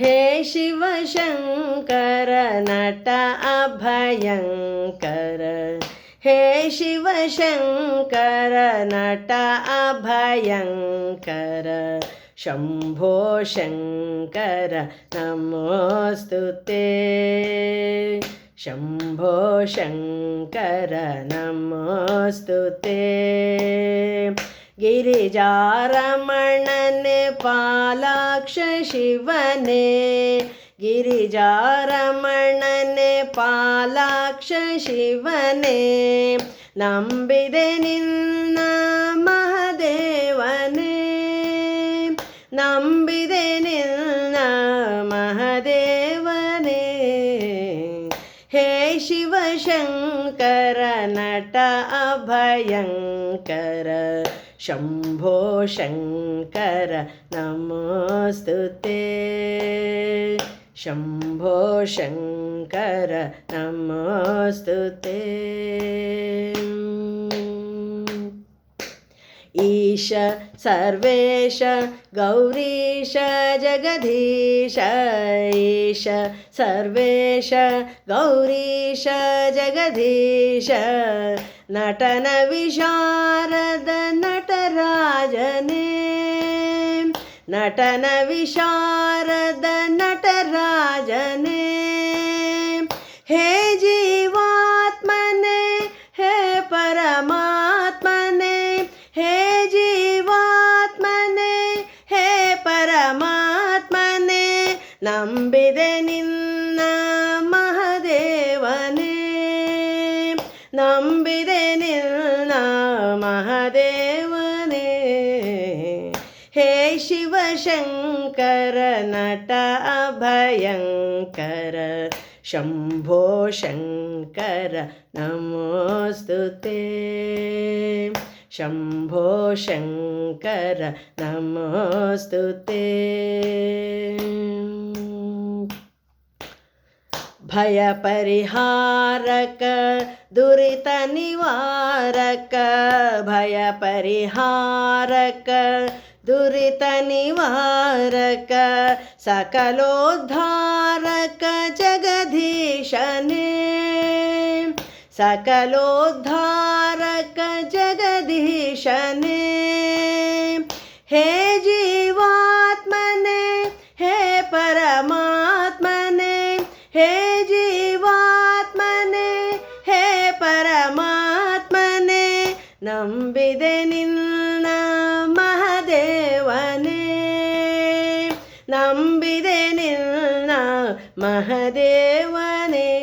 हे शिवशङ्कर नट अभयङ्कर। हे शिवशङ्कर नट अभयङ्कर। शम्भो शङ्कर नमोऽस्तु ते। शम्भो शङ्कर नमोऽस्तु ते गिरिजारमणने पालाक्ष शिवने गिरिजारमणने पालाक्ष शिवने ನಂಬಿದೆ ನಿನ್ನ ಮಹದೇವನೇ ನಂಬಿದೆ ನಿನ್ನ ಮಹದೇವನೇ ಹೇ ಶಿವಶಂಕರ ನಟ ಅಭಯಂಕರ शम्भो शङ्कर नमोऽस्तु ते। शम्भो शङ्कर नमोऽस्तु ते। ईश सर्वेश गौरीश जगदीश। ईश सर्वेश गौरीश जगदीश। नटनविशारदन நடன விசாரத நடராஜனே ஹே ஜீவாத்மனே ஹே பரமாத்மனே ஹே ஜீவாத்மனே ஹே பரமாத்மனே நம்பிதே நின்ன மகதேவனே நம்பிதே நின்ன மகதே शिवशङ्कर नट अभयङ्कर शम्भो शङ्कर नमोऽस्तु ते। शम्भो शङ्कर नमोऽस्तु ते। भयपरिहारक दुरितनिवारक भयपरिहारक दुरीत निवारक सकलोद्धारक जगदीशने। सकलोद्धारक जगदीशने। हे जीवात्मने, हे परमात्मने। हे जीवात्मने, हे परमात्मने। नंबिदे महदेवाने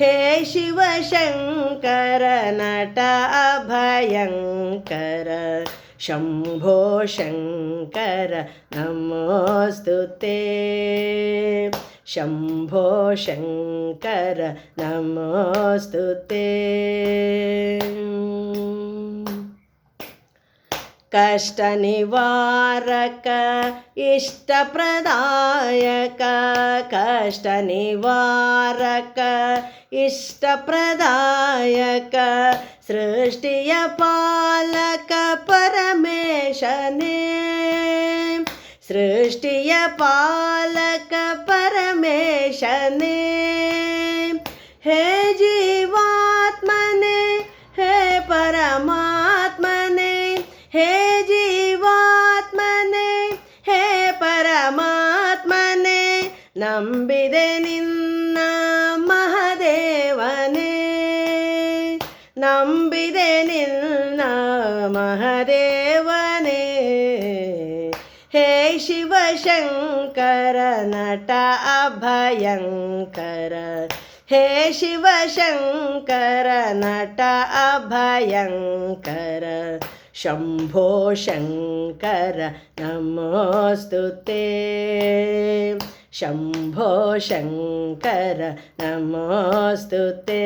हे शिवशङ्करनटभयंकर शम्भो शङ्कर नमोऽस्तु ते। शम्भो शङ्कर नमोऽस्तु ते। कष्टनिवारक इष्टप्रदायक कष्टनिवारक इष्टप्रदायक सृष्टिय पालक परमेशने। सृष्टिय पालक परमेशने। हे जीवात्मने म् विदे महदेेवने हे शिवशङ्करनट अभयंकर हे शिवशङ्करनट अभयंकर शम्भो शङ्कर नमोऽस्तु ते शम्भो शङ्कर नमोऽस्तु ते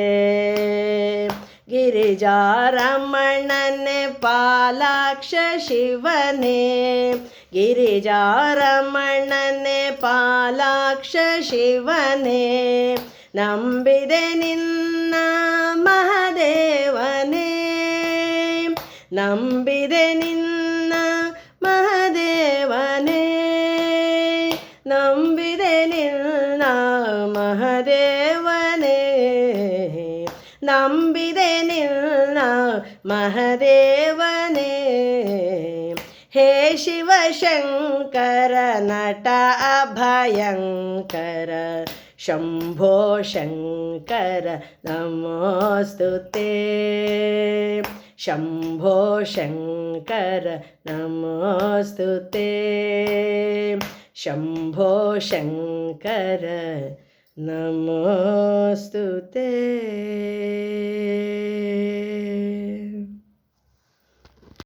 ಗಿರಿಜಾರಮಣನೆ ಪಾಲಾಕ್ಷ ಶಿವನೇ. ಗಿರಿಜಾರಮಣನೆ ಪಾಲಾಕ್ಷ ಶಿವನೇ. ನಂಬಿದೆ ನಿನ್ನ ಮಹದೇವನೇ. ನಂಬಿದೆ ನಿನ್ನ ಮಹದೇವನೇ. ನಂಬಿದೆ ನಿನ್ನ ಮಹದೇವನೇ ಮಹದೇವನೇ ಹೇ ಶಿವಶಂಕರ ನಟ ಅಭಯಂಕರ ಶಂಭೋ ಶಂಕರ ನಮೋಸ್ತು ತೇ ಶಂಭೋ ಶಂಕರ ನಮೋಸ್ತು ತೇ ಶಂಭೋ ಶಂಕರ ನಮೋಸ್ತು ತೇ